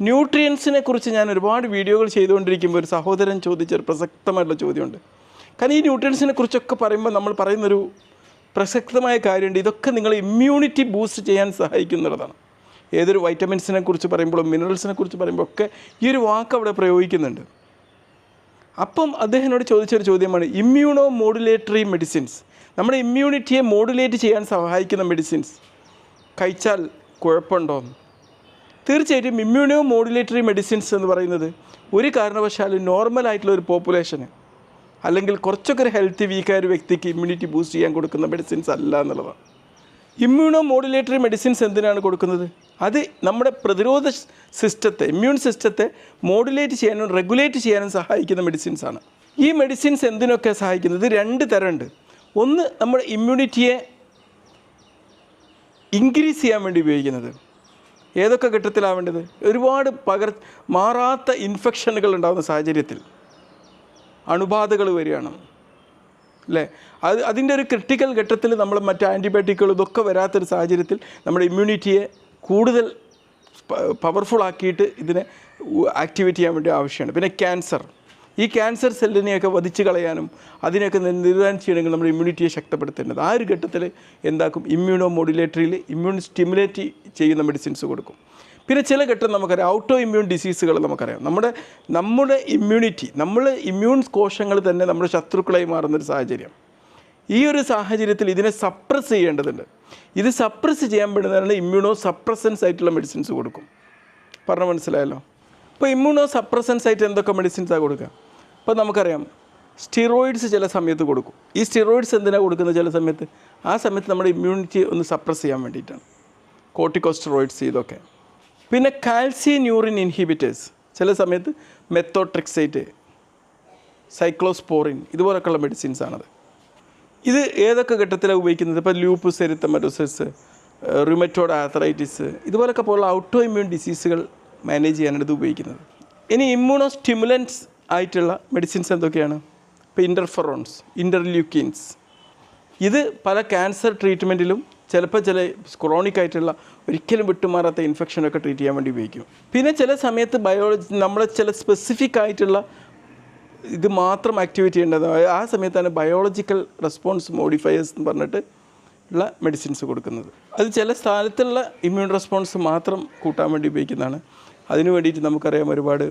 ന്യൂട്രിയൻസിനെ കുറിച്ച് ഞാൻ ഒരുപാട് വീഡിയോകൾ ചെയ്തുകൊണ്ടിരിക്കുമ്പോൾ ഒരു സഹോദരൻ ചോദിച്ച ഒരു പ്രസക്തമായിട്ടുള്ള ചോദ്യമുണ്ട്. കാരണം ഈ ന്യൂട്രിയൻസിനെ കുറിച്ചൊക്കെ പറയുമ്പോൾ നമ്മൾ പറയുന്നൊരു പ്രസക്തമായ കാര്യമുണ്ട്. ഇതൊക്കെ നിങ്ങൾ ഇമ്മ്യൂണിറ്റി ബൂസ്റ്റ് ചെയ്യാൻ സഹായിക്കുന്നുള്ളതാണ് ഏതൊരു വൈറ്റമിൻസിനെ കുറിച്ച് പറയുമ്പോഴും മിനറൽസിനെ കുറിച്ച് പറയുമ്പോൾ ഒക്കെ ഈ ഒരു വാക്ക് അവിടെ പ്രയോഗിക്കുന്നുണ്ട്. അപ്പം അദ്ദേഹത്തിനോട് ചോദിച്ചൊരു ചോദ്യമാണ് ഇമ്മ്യൂണോ മോഡുലേറ്ററി മെഡിസിൻസ് നമ്മുടെ ഇമ്മ്യൂണിറ്റിയെ മോഡുലേറ്റ് ചെയ്യാൻ സഹായിക്കുന്ന മെഡിസിൻസ് കഴിച്ചാൽ കുഴപ്പമുണ്ടോ തീർച്ചയായിട്ടും ഇമ്മ്യൂണോ മോഡുലേറ്ററി മെഡിസിൻസ് എന്ന് പറയുന്നത് ഒരു കാരണവശാലും നോർമൽ ആയിട്ടുള്ള ഒരു പോപ്പുലേഷന് അല്ലെങ്കിൽ കുറച്ചൊക്കെ ഒരു ഹെൽത്തി വീക്കായ ഒരു വ്യക്തിക്ക് ഇമ്മ്യൂണിറ്റി ബൂസ്റ്റ് ചെയ്യാൻ കൊടുക്കുന്ന മെഡിസിൻസ് അല്ല എന്നുള്ളതാണ്. ഇമ്മ്യൂണോ മോഡുലേറ്ററി മെഡിസിൻസ് എന്തിനാണ് കൊടുക്കുന്നത്? അത് നമ്മുടെ പ്രതിരോധ സിസ്റ്റത്തെ ഇമ്മ്യൂൺ സിസ്റ്റത്തെ മോഡുലേറ്റ് ചെയ്യാനും റെഗുലേറ്റ് ചെയ്യാനും സഹായിക്കുന്ന മെഡിസിൻസ് ആണ്. ഈ മെഡിസിൻസ് എന്തിനൊക്കെ സഹായിക്കുന്നത്? രണ്ട് തരമുണ്ട്. ഒന്ന് നമ്മുടെ ഇമ്മ്യൂണിറ്റിയെ ഇൻക്രീസ് ചെയ്യാൻ വേണ്ടി ഉപയോഗിക്കുന്നത്. ഏതൊക്കെ ഘട്ടത്തിലാവേണ്ടത്? ഒരുപാട് പകർ മാറാത്ത ഇൻഫെക്ഷനുകൾ ഉണ്ടാകുന്ന സാഹചര്യത്തിൽ അണുബാധകൾ വരികയാണ്. അല്ലേ? അത് അതിന്റെ ഒരു ക്രിട്ടിക്കൽ ഘട്ടത്തിൽ നമ്മൾ മറ്റ് ആന്റിബയോട്ടിക്കുകൾ ഇതൊക്കെ വരാത്തൊരു സാഹചര്യത്തിൽ നമ്മുടെ ഇമ്മ്യൂണിറ്റിയെ കൂടുതൽ പവർഫുൾ ആക്കിയിട്ട് ഇതിനെ ആക്ടിവേറ്റ് ചെയ്യാൻ വേണ്ടി ആവശ്യമാണ്. പിന്നെ ക്യാൻസർ ഈ ക്യാൻസർ സെല്ലിനെയൊക്കെ വധിച്ചു കളയാനും അതിനെയൊക്കെ നി- നിര്ദാനം ചെയ്യണമെങ്കിൽ നമ്മുടെ ഇമ്മ്യൂണിറ്റിയെ ശക്തപ്പെടുത്തേണ്ടത്. ആ ഒരു ഘട്ടത്തിൽ എന്താക്കും? ഇമ്മ്യൂണോ മോഡുലേറ്ററിയിൽ ഇമ്മ്യൂൺ സ്റ്റിമുലേറ്റ് ചെയ്യുന്ന മെഡിസിൻസ് കൊടുക്കും. പിന്നെ ചില ഘട്ടം നമുക്കറിയാം. ഔട്ടോ ഇമ്മ്യൂൺ ഡിസീസുകൾ നമുക്കറിയാം. നമ്മുടെ നമ്മുടെ ഇമ്മ്യൂണിറ്റി നമ്മൾ ഇമ്മ്യൂൺ കോശങ്ങൾ തന്നെ നമ്മുടെ ശത്രുക്കളായി മാറുന്നൊരു സാഹചര്യം. ഈ ഒരു സാഹചര്യത്തിൽ ഇതിനെ സപ്രസ് ചെയ്യേണ്ടതുണ്ട്. ഇത് സപ്രസ് ചെയ്യാൻ പറ്റുന്നതാണ് ഇമ്മ്യൂണോ സപ്രസൻസ് ആയിട്ടുള്ള മെഡിസിൻസ് കൊടുക്കും. പറഞ്ഞ മനസ്സിലായല്ലോ? അപ്പോൾ ഇമ്മ്യൂണോ സപ്രസൻസ് ആയിട്ട് എന്തൊക്കെ മെഡിസിൻസാണ് കൊടുക്കുക? ഇപ്പോൾ നമുക്കറിയാം സ്റ്റിറോയിഡ്സ് ചില സമയത്ത് കൊടുക്കും. ഈ സ്റ്റിറോയിഡ്സ് എന്തിനാണ് കൊടുക്കുന്നത് ചില സമയത്ത്? ആ സമയത്ത് നമ്മുടെ ഇമ്മ്യൂണിറ്റി ഒന്ന് സപ്രസ് ചെയ്യാൻ വേണ്ടിയിട്ടാണ്. കോർട്ടിക്കോസ്റ്ററോയിഡ്സ് ഇതൊക്കെ. പിന്നെ കാൽസ്യം ന്യൂറിൻ ഇൻഹിബിറ്റേഴ്സ് ചില സമയത്ത് മെത്തോട്രിക്സൈറ്റ് സൈക്ലോസ്പോറിൻ ഇതുപോലൊക്കെയുള്ള മെഡിസിൻസ് ആണത്. ഇത് ഏതൊക്കെ ഘട്ടത്തിലാണ് ഉപയോഗിക്കുന്നത്? ഇപ്പോൾ ലൂപ്പസ് എരിത്തമറ്റോസിസ് റുമറ്റോഡ് ആർത്രൈറ്റിസ് ഇതുപോലൊക്കെ പോലുള്ള ഔട്ടോ ഇമ്മ്യൂൺ ഡിസീസുകൾ മാനേജ് ചെയ്യാനാണ് ഇത് ഉപയോഗിക്കുന്നത്. ഇനി ഇമ്മ്യൂണോ സ്റ്റിമുലൻസ് ആയിട്ടുള്ള മെഡിസിൻസ് എന്തൊക്കെയാണ്? ഇപ്പോൾ ഇന്റർഫെറോൺസ് ഇന്റർല്യൂക്കിൻസ് ഇത് പല ക്യാൻസർ ട്രീറ്റ്മെന്റിലും ചിലപ്പോൾ ചില ക്രോണിക് ആയിട്ടുള്ള ഒരിക്കലും വിട്ടുമാറാത്ത ഇൻഫെക്ഷനൊക്കെ ട്രീറ്റ് ചെയ്യാൻ വേണ്ടി ഉപയോഗിക്കും. പിന്നെ ചില സമയത്ത് ബയോളജി നമ്മളെ ചില സ്പെസിഫിക് ആയിട്ടുള്ള ഇത് മാത്രം ആക്ടിവേറ്റ് ചെയ്യേണ്ടത് ആ സമയത്താണ് ബയോളജിക്കൽ റെസ്പോൺസ് മോഡിഫയേഴ്സ് എന്ന് പറഞ്ഞിട്ട് ഉള്ള മെഡിസിൻസ് കൊടുക്കുന്നത്. അത് ചില സ്ഥലത്തുള്ള ഇമ്മ്യൂൺ റെസ്പോൺസ് മാത്രം കൂട്ടാൻ വേണ്ടി ഉപയോഗിക്കുന്നതാണ്. അതിനു വേണ്ടിയിട്ട് നമുക്കറിയാം ഒരുപാട്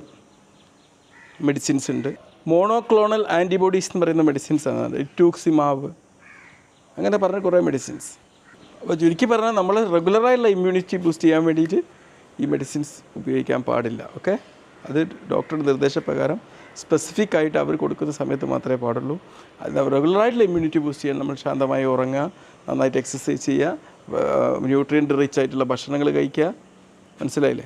മെഡിസിൻസ് ഉണ്ട്. മോണോക്ലോണൽ ആന്റിബോഡീസ് എന്ന് പറയുന്ന മെഡിസിൻസ് ആണ് ടൂക്സിമാവ് അങ്ങനെ പറഞ്ഞ കുറേ മെഡിസിൻസ് അപ്പോൾ ചുരുക്കി പറഞ്ഞാൽ നമ്മൾ റെഗുലറായുള്ള ഇമ്മ്യൂണിറ്റി ബൂസ്റ്റ് ചെയ്യാൻ വേണ്ടിയിട്ട് ഈ മെഡിസിൻസ് ഉപയോഗിക്കാൻ പാടില്ല. ഓക്കെ അത് ഡോക്ടറുടെ നിർദ്ദേശപ്രകാരം സ്പെസിഫിക് ആയിട്ട് അവർ കൊടുക്കുന്ന സമയത്ത് മാത്രമേ പാടുള്ളൂ. അത് റെഗുലറായിട്ടുള്ള ഇമ്മ്യൂണിറ്റി ബൂസ്റ്റ് ചെയ്യാൻ നമ്മൾ ശാന്തമായി ഉറങ്ങുക നന്നായിട്ട് എക്സസൈസ് ചെയ്യുക ന്യൂട്രിയന്റ് റിച്ച് ആയിട്ടുള്ള ഭക്ഷണങ്ങൾ കഴിക്കുക. മനസ്സിലായില്ലേ?